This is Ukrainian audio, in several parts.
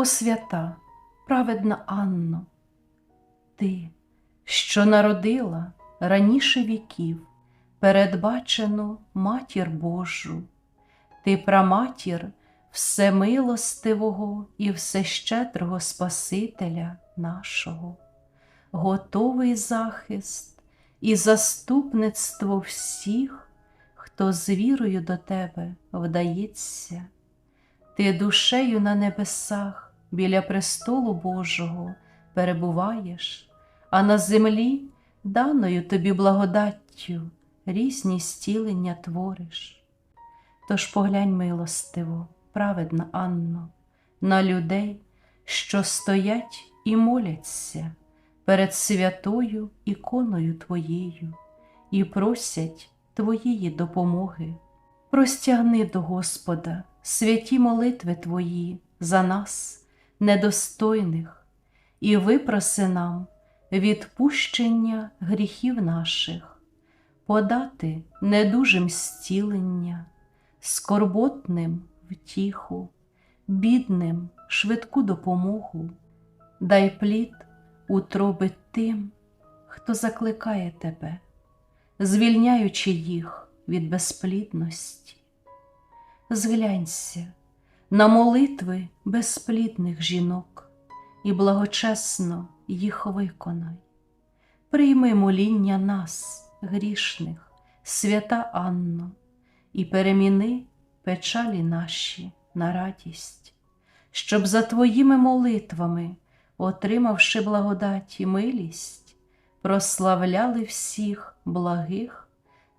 О свята, праведна Анно, ти, що народила раніше віків, передбачену матір Божу, ти праматір всемилостивого і всещедрого Спасителя нашого, готовий захист і заступництво всіх, хто з вірою до тебе вдається. Ти душею на небесах біля престолу Божого перебуваєш, а на землі даною тобі благодаттю різні стілення твориш. Тож поглянь милостиво, праведна Анно, на людей, що стоять і моляться перед святою іконою Твоєю і просять Твоєї допомоги. Простягни до Господа святі молитви Твої за нас, недостойних, і випроси нам відпущення гріхів наших, подати недужим зцілення, скорботним втіху, бідним швидку допомогу, дай плід утроби тим, хто закликає Тебе, звільняючи їх від безплідності. Зглянься на молитви безплідних жінок і благочесно їх виконай. Прийми моління нас, грішних, свята Анно, і переміни печалі наші на радість, щоб за Твоїми молитвами, отримавши благодать і милість, прославляли всіх благих,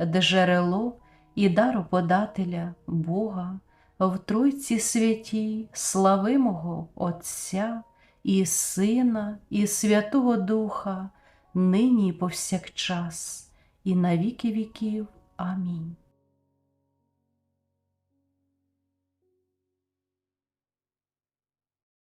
джерело і дароподателя Бога в Тройці святій, славимого Отця і Сина, і Святого Духа, нині і повсякчас, і на віки віків. Амінь.